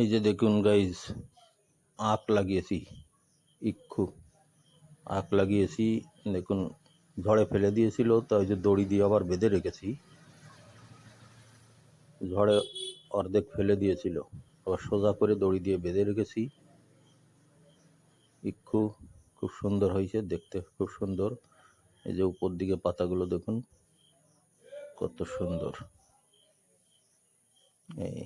এই যে দেখুন গাইজ আখ লাগিয়েছি, ইক্ষু আখ লাগিয়েছি, দেখুন ঝড়ে ফেলে দিয়েছিল তাই যে দড়ি দিয়ে আবার বেঁধে রেখেছি। ঝড়ে অর্ধেক ফেলে দিয়েছিল, আবার সোজা করে দড়ি দিয়ে বেঁধে রেখেছি। ইক্ষু খুব সুন্দর হয়েছে, দেখতে খুব সুন্দর। এই যে উপর দিকে পাতাগুলো দেখুন, কত সুন্দর। এই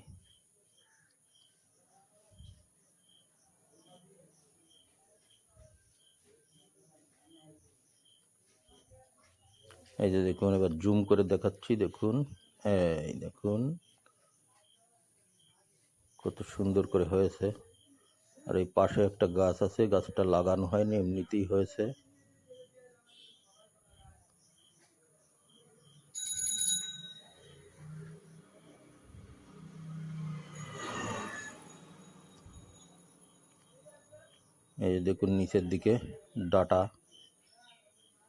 এই যে দেখুন, এবার জুম করে দেখাচ্ছি, দেখুন। এই দেখুন, কত সুন্দর করে হয়েছে। আর এই পাশে একটা গাছ আছে, গাছটা লাগানো হয়নি, এমনিতেই হয়েছে। এই দেখুন, নিচের দিকে ডাটা।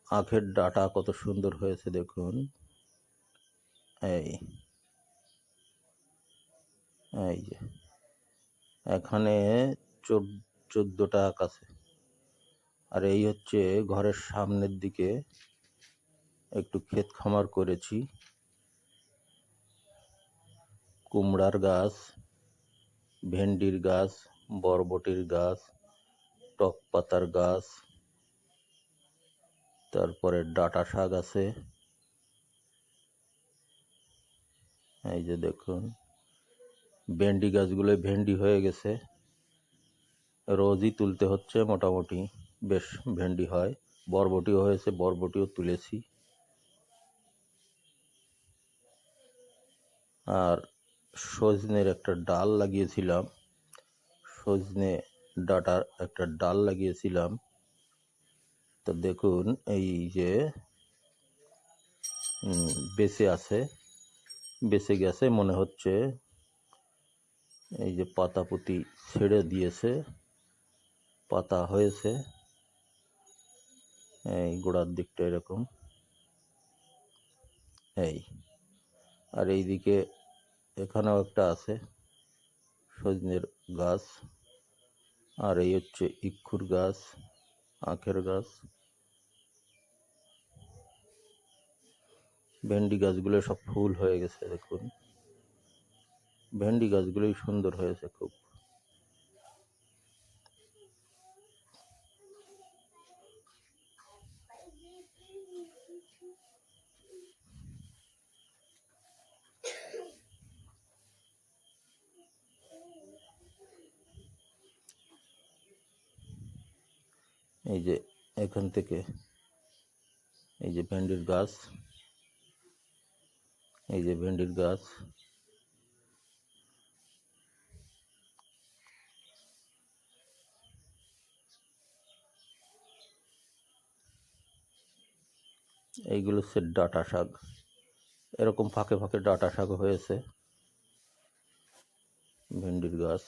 আখের ডাটা কত সুন্দর হয়েছে দেখুন। এই এই যে, এখানে চোদ্দোটা আখ আছে। আর এই হচ্ছে ঘরের সামনের দিকে একটু ক্ষেত খামার করেছি। কুমড়ার গাছ, ভেন্ডির গাছ, বরবটির গাছ, টক পাতার গাছ তারপরে ডাটা শাক আছে। এই যে দেখুন, ভেন্ডি গাছগুলো ভেন্ডি হয়ে গেছে। রোজই তুলতে হচ্ছে মোটামুটি, বেশ ভেন্ডি হয়। বরবটিও হয়েছে, বরবটিও তুলেছি। আর সজনের একটা ডাল লাগিয়েছিলাম। সজনে ডাটার একটা ডাল লাগিয়েছিলাম। তো দেখুন, এই যে বেঁচে আছে, বেঁচে গেছে মনে হচ্ছে। এই যে পাতা পুঁতি ছেড়ে দিয়েছে, পাতা হয়েছে। এই গোড়ার দিকটা এরকম। এই, আর এইদিকে এখানেও একটা আছে, সজনের গাছ। আর এই হচ্ছে ইক্ষুর গাছ। আখের গাছ। ভেন্ডি গাছগুলো সব ফুল হয়ে গেছে দেখুন। ভেন্ডি গাছগুলোই সুন্দর হয়েছে খুব। এই যে এখান থেকে এই যে ভেন্ডির গাছ, এই যে ভেন্ডির গাছ। এইগুলো হচ্ছে ডাটা শাক। এরকম ফাঁকে ফাঁকে ডাটা শাক হয়েছে। ভেন্ডির গাছ।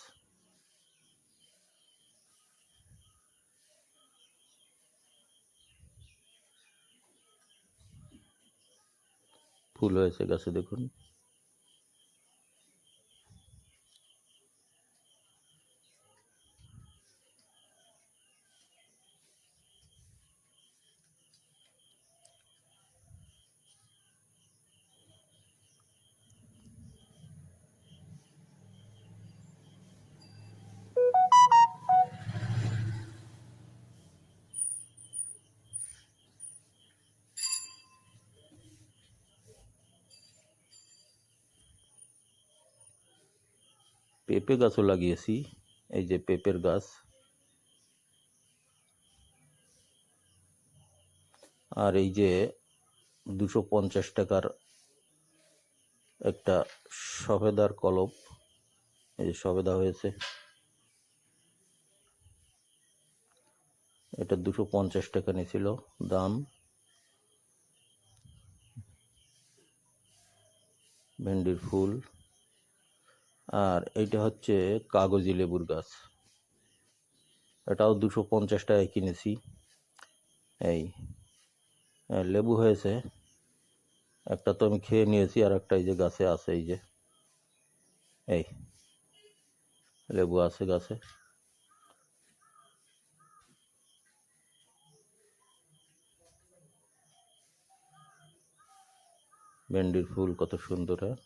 ফুল হয়েছে গাছে দেখুন। পেঁপে গাছও লাগিয়েছি, এই যে পেঁপের গাছ। আর এই যে দুশো পঞ্চাশ টাকার একটা সফেদার কলপ এই যে সবেদা হয়েছে। এটা দুশো পঞ্চাশ টাকা নিয়েছিল, দাম। ভেন্ডির ফুল। আর এইটা হচ্ছে কাগজি লেবুর গাছ। এটাও দুশো পঞ্চাশ টাকায় কিনেছি। এই লেবু হয়েছে। একটা তো আমি খেয়ে নিয়েছি, আর একটা এই যে গাছে আছে, এই যে। এই, লেবু আছে গাছে। ভেন্ডির ফুল কত সুন্দর হ্যাঁ?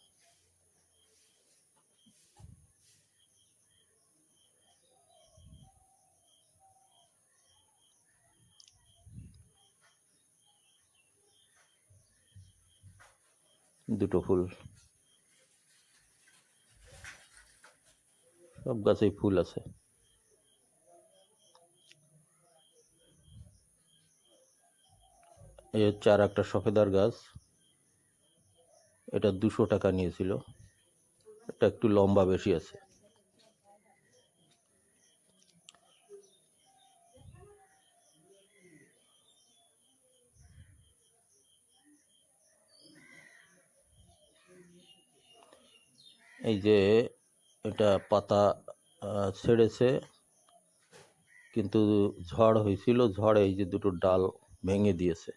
দুটো ফুল। সব গাছেই ফুল আছে। এই হচ্ছে আর একটা সফেদার গাছ। এটা দুশো টাকা নিয়েছিল। এটা একটু লম্বা বেশি আছে। এই যে এটা পাতা ছেড়েছে, কিন্তু ঝড় হয়েছিল, ঝড়ে এই যে দুটো ডাল ভেঙে দিয়েছে।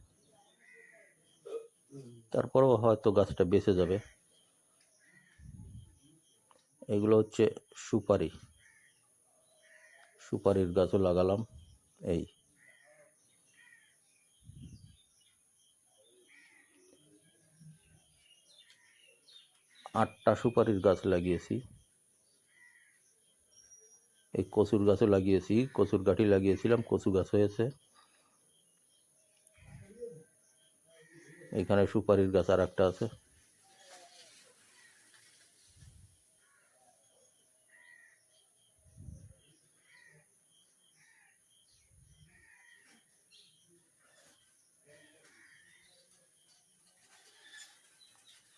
তারপরেও হয়তো গাছটা বেঁচে যাবে। এগুলো হচ্ছে সুপারি। সুপারির গাছও লাগালাম, এই। আটটা সুপারির গাছ লাগিয়েছি। এই কচুর গাছও লাগিয়েছি, কচুর গাঠি লাগিয়েছিলাম, কচু গাছ হয়েছে। এখানে সুপারির গাছ আর একটা আছে।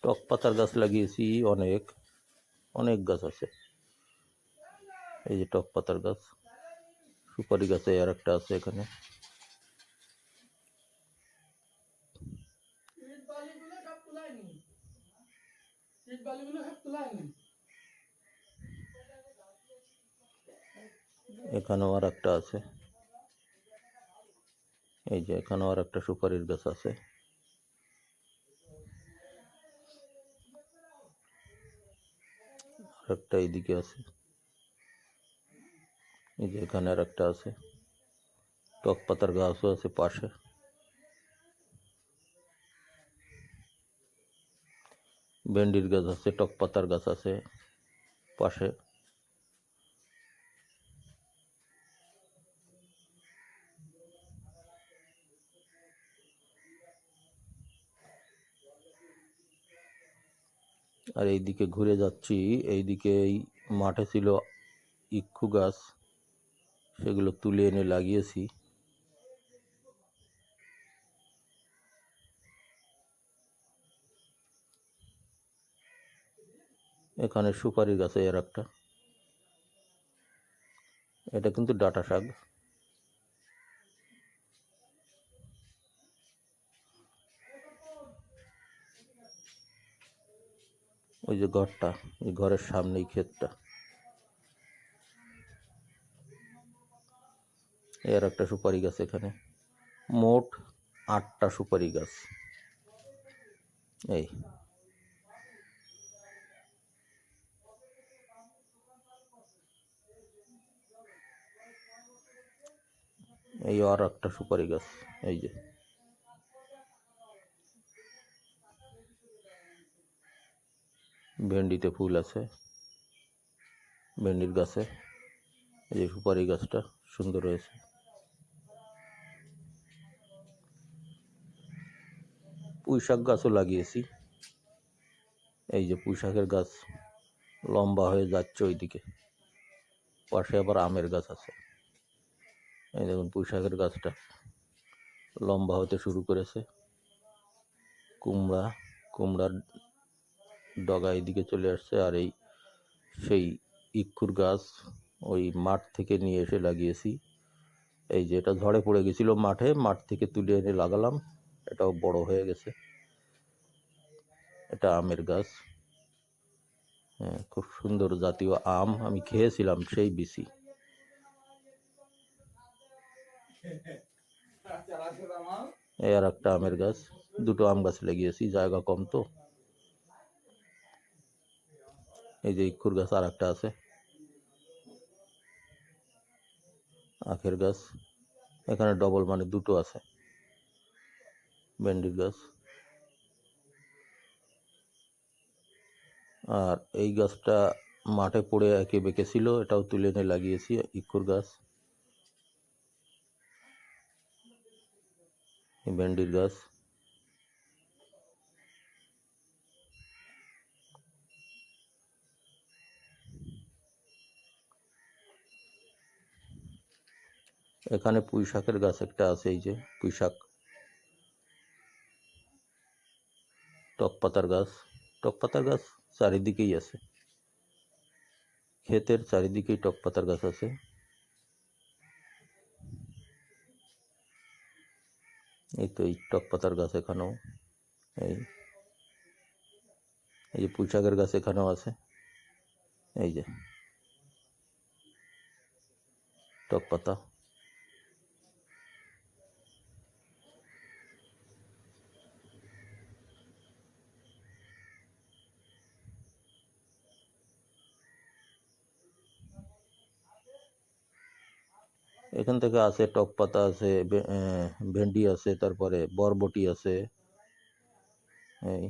টক পাতার গাছ লাগিয়েছি অনেক অনেক গাছ আছে এই যে টক পাতার গাছ সুপারি গাছে আর একটা আছে এখানে ইট বালিগুলো সব তুলায়নি ইট বালিগুলো সব তুলায়নি এখানেও আর একটা আছে এই যে এখানেও আর একটা সুপারির গাছ আছে একটা এইদিকে আছে এই যে এখানে আর একটা আছে টক পাতার গাছও আছে পাশে ভেন্ডির গাছ আছে টক পাতার গাছ আছে পাশে আর এইদিকে ঘুরে যাচ্ছি। এইদিকে এই মাঠে ছিল ইক্ষু গাছ, সেগুলো তুলে এনে লাগিয়েছি। এখানে সুপারি গাছে, এর একটা। এটা কিন্তু ডাটা শাক। ওই যে ঘরটা, এই ঘরের সামনেই ক্ষেতটা। এর একটা সুপারি গাছ এখানে। মোট আটটা সুপারি গাছ। এই। এই আর একটা সুপারি গাছ, এই যে। ভেন্ডিতে ফুল আছে, ভেন্ডির গাছে, এই যে সুপারি গাছটা সুন্দর হয়েছে। পুঁই শাক গাছও লাগিয়েছি। এই যে পুঁই শাকের গাছ লম্বা হয়ে যাচ্ছে ওইদিকে, পাশে আবার আমের গাছ আছে। এই দেখুন পুঁই শাকের গাছটা লম্বা হতে শুরু করেছে। কুমড়া, কুমড়ার ডগা এদিকে চলে আসছে আর এই সেই ইক্ষুর গাছ ওই মাঠ থেকে নিয়ে এসে লাগিয়েছি। এই যে এটা ঝড়ে পড়ে গেছিল মাঠে, মাঠ থেকে তুলে এনে লাগালাম। এটাও বড় হয়ে গেছে। এটা আমের গাছ। হ্যাঁ খুব সুন্দর জাতীয় আম। আমি খেয়েছিলাম সেই বিসি আর একটা আমের গাছ। দুটো আম গাছ লাগিয়েছি, জায়গা কম তো। এই যে ইক্ষুর গাছ আর একটা আছে। আখের গাছ। এখানে ডবল মানে দুটো আছে। ভেন্ডির গাছ। আর এই গাছটা মাঠে পড়ে একে বেঁকে ছিল, এটাও তুলে এনে লাগিয়েছি ইক্ষুর গাছ। ভেন্ডির গাছ। এখানে পুঁই শাকের গাছ একটা আছে, এই যে পুঁই শাক টক পাতার গাছ। টক পাতার গাছ চারিদিকেই আছে। ক্ষেতের চারিদিকেই টক পাতার গাছ আছে। এই তো এই টক পাতার গাছ এখানেও, এই। এই যে পুঁই শাকের গাছ এখানেও আছে। এই যে টক পাতা। এখান থেকে আছে টক পাতা আছে বে- আহ, ভেন্ডি আছে তারপরে বরবটি আছে এই